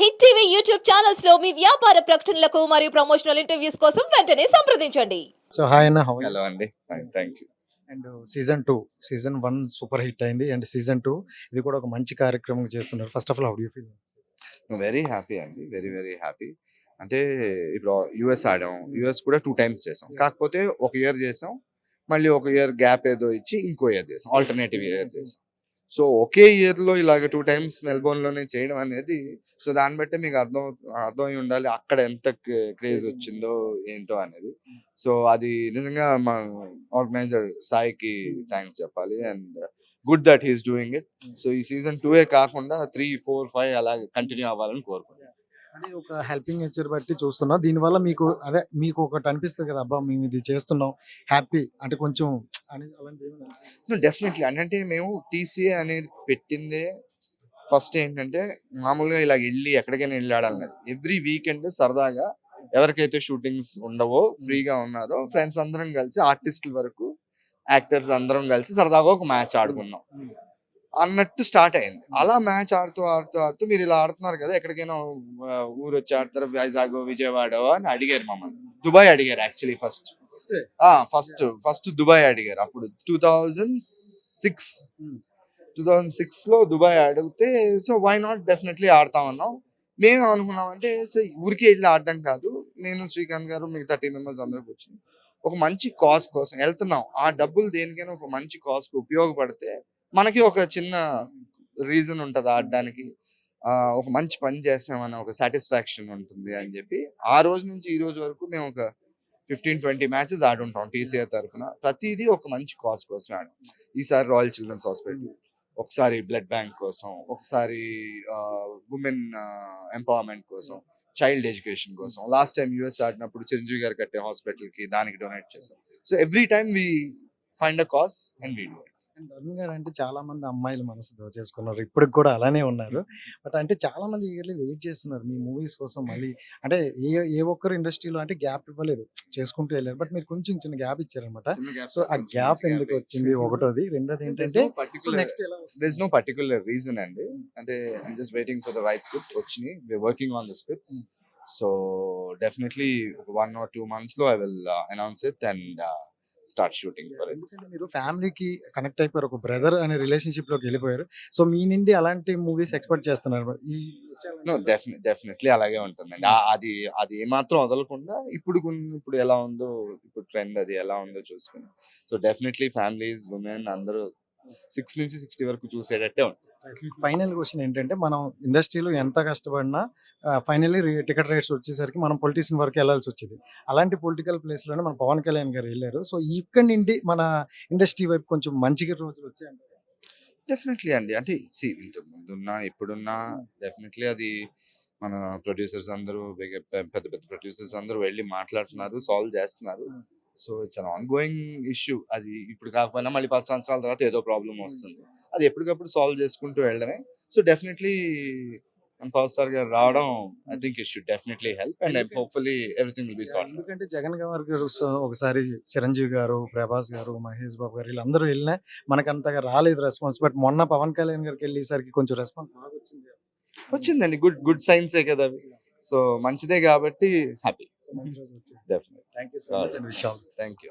Hit TV YouTube ఛానల్స్లో మీ వ్యాపార ప్రకటనలకు మరియు ప్రమోషనల్ ఇంటర్వ్యూస్ కోసం వెంటనే సంప్రదించండి. సో హాయ్ అన్న హౌ హలో అండి. Thank you and season two season one super hit అయింది. అండ్ సీజన్ టూ ఇది కూడా ఒక మంచి కార్యక్రమం చేస్తున్నారు. First of all how you feel very happy అండి. వెరీ వెరీ హ్యాపీ అంటే ఇప్పుడు యుఎస్ ఆడాం. యుఎస్ కూడా టూ టైమ్స్ చేసాం. కాకపోతే ఒక ఇయర్ చేసాం. మళ్ళీ ఒక ఇయర్ గ్యాప్ ఏదో ఇచ్చి ఇంకో ఇయర్ చేసాం. ఆల్టర్నేటివ్ ఇయర్ చేసాం. సో ఒకే ఇయర్లో ఇలాగ టూ టైమ్స్ మెల్బోర్న్లోనే చేయడం అనేది సో దాన్ని బట్టి మీకు అర్థం అర్థం అయి ఉండాలి అక్కడ ఎంత క్రేజ్ వచ్చిందో ఏంటో అనేది. సో అది నిజంగా మా ఆర్గనైజర్ సాయికి థ్యాంక్స్ చెప్పాలి and good that he's doing it. So ఈ సీజన్ టూ ఏ కాకుండా త్రీ ఫోర్ ఫైవ్ అలా కంటిన్యూ అవ్వాలని కోరుకుంటున్నాను. అంటే ఒక హెల్పింగ్ నేచర్ బట్టి చూస్తున్నా. దీనివల్ల మీకు అదే మీకు ఒకటి అనిపిస్తుంది కదా అబ్బా మేము ఇది చేస్తున్నాం హ్యాపీ అంటే కొంచెం అని అలాంటి? డెఫినెట్లీ అంటే మేము టీసీఏ అనేది పెట్టిందే ఫస్ట్ ఏంటంటే మామూలుగా ఇలా వెళ్ళి ఎక్కడికైనా వెళ్ళి ఆడాలి ఎవ్రీ వీకెండ్ సరదాగా ఎవరికైతే షూటింగ్స్ ఉండవో ఫ్రీగా ఉన్నారో ఫ్రెండ్స్ అందరం కలిసి ఆర్టిస్టుల వరకు యాక్టర్స్ అందరం కలిసి సరదాగా ఒక మ్యాచ్ ఆడుకున్నాం Hmm. అన్నట్టు స్టార్ట్ అయింది. అలా మ్యాచ్ ఆడుతూ ఆడుతూ ఆడుతూ మీరు ఇలా ఆడుతున్నారు కదా ఎక్కడికైనా ఊరు వచ్చి ఆడతారు? వైజాగ్ విజయవాడ అని అడిగారు మమ్మల్ని. దుబాయ్ అడిగారు actually first? First first Dubai అడిగారు. అప్పుడు two thousand six Hmm. Two thousand సిక్స్లో దుబాయ్ అడిగితే సో వై నాట్ డెఫినెట్లీ ఆడతా ఉన్నాం మేము అనుకున్నామంటే సో ఊరికి వెళ్ళి ఆడడం కాదు. నేను శ్రీకాంత్ గారు మిగతా టీం మెంబర్స్ అందరికి వచ్చి ఒక మంచి కాజ్ కోసం వెళ్తున్నాం. ఆ డబ్బులు దేనికైనా ఒక మంచి కాజ్కు ఉపయోగపడితే మనకి ఒక చిన్న రీజన్ ఉంటుంది ఆడడానికి. ఆ, ఒక మంచి పని చేస్తామన్న ఒక సాటిస్ఫాక్షన్ ఉంటుంది అని చెప్పి ఆ రోజు నుంచి ఈ రోజు వరకు మేము ఒక ఫిఫ్టీన్ ట్వంటీ మ్యాచెస్ ఆడుంటాం టీసీఆర్ తరఫున. ప్రతిదీ ఒక మంచి కాజ్ కోసం ఆడాం. ఈసారి రాయల్ చిల్డ్రన్స్ హాస్పిటల్ ఒకసారి బ్లడ్ బ్యాంక్ కోసం ఒకసారి ఉమెన్ ఎంపవర్మెంట్ కోసం చైల్డ్ ఎడ్యుకేషన్ కోసం. లాస్ట్ టైం యూఎస్ ఆడినప్పుడు చిరంజీవి గారు కట్టే హాస్పిటల్కి దానికి డొనేట్ చేసాం. So every time we find a cause and we do and Arun garu అంటే చాలా మంది అమ్మాయిలు మనసు దోచేసుకున్నారు ఇప్పటికి కూడా అలానే ఉన్నారు. బట్ అంటే చాలా మంది ఈగర్లీ వెయిట్ చేస్తున్నారు మీ మూవీస్ కోసం మళ్ళీ. అంటే ఏ ఏ ఒక్కరు ఇండస్ట్రీలో అంటే గ్యాప్ ఇవ్వలేదు. చేసుకుంటూ వెళ్ళారు. బట్ మీరు కొంచెం చిన్న గ్యాప్ ఇచ్చారనమాట సో ఆ గ్యాప్ ఎందుకు వచ్చింది? ఒకటోది. రెండోది ఏంటంటే దిస్ నో పర్టికులర్ రీజన్ అండి. అంటే I'm just waiting for the right script వచ్చినాయి. We working on the scripts so definitely one or two మంత్స్లో I will announce it and start shooting for it. మీరు ఫ్యామిలీకి కనెక్ట్ అయిపోయారు ఒక brother అనే రిలేషన్షిప్లోకి వెళ్ళిపోయారు. సో మీ నుండి అలాంటి మూవీస్ ఎక్స్పెక్ట్ చేస్తున్నారు డెఫినెట్లీ అలాగే ఉంటుందండి. ఆ- అది అది ఏమాత్రం వదలకుండా ఇప్పుడు ఇప్పుడు ఎలా ఉందో ఇప్పుడు ట్రెండ్ అది ఎలా ఉందో చూసుకుని సో డెఫినెట్లీ ఫ్యామిలీస్ ఉమెన్ అందరూ సిక్స్ నుంచి సిక్స్టీ వరకు చూసేటట్టే ఉంటుంది. ఫైనల్ క్వశ్చన్ ఏంటంటే మనం ఇండస్ట్రీలో ఎంత కష్టపడినా ఫైనల్లీ టికెట్ రేట్స్ వచ్చేసరికి మనం పొలిటీషియన్ వరకు వెళ్ళాల్సి వచ్చేది. అలాంటి పొలిటికల్ ప్లేస్లోనే మన పవన్ కళ్యాణ్ గారు వెళ్ళారు. సో ఇక్కడి నుండి మన ఇండస్ట్రీ వైపు కొంచెం మంచిగా రోజులు వచ్చాయి డెఫినెట్లీ అండి. అంటే సి ఇంత ముందున్నా ఇప్పుడున్నా డెఫినెట్లీ అది మన ప్రొడ్యూసర్స్ అందరూ పెద్ద పెద్ద పెద్ద ప్రొడ్యూసర్స్ అందరూ వెళ్ళి మాట్లాడుతున్నారు సాల్వ్ చేస్తున్నారు. So it's an ongoing issue. అది ఇప్పుడు కాకపోయినా మళ్ళీ పది సంవత్సరాల తర్వాత ఏదో ప్రాబ్లం వస్తుంది. అది ఎప్పటికప్పుడు సాల్వ్ చేసుకుంటూ వెళ్ళడమే. So definitely power star garu రావడం I think it should definitely help and hopefully everything will be solve ఎందుకంటే జగన్ గారు గారు ఒకసారి చిరంజీవి గారు ప్రభాస్ గారు మహేష్ బాబు గారు వీళ్ళందరూ వెళ్ళినా మనకు అంతగా రాలేదు రెస్పాన్స్. బట్ మొన్న పవన్ కళ్యాణ్ గారికి వెళ్ళేసరికి కొంచెం రెస్పాన్స్ బాగా వచ్చింది వచ్చిందండి. గుడ్ గుడ్ సైన్సే కదా అవి. సో మంచిదే కాబట్టి హ్యాపీ. సో మంచి రోజు వచ్చింది definite thank you so much and wish thank you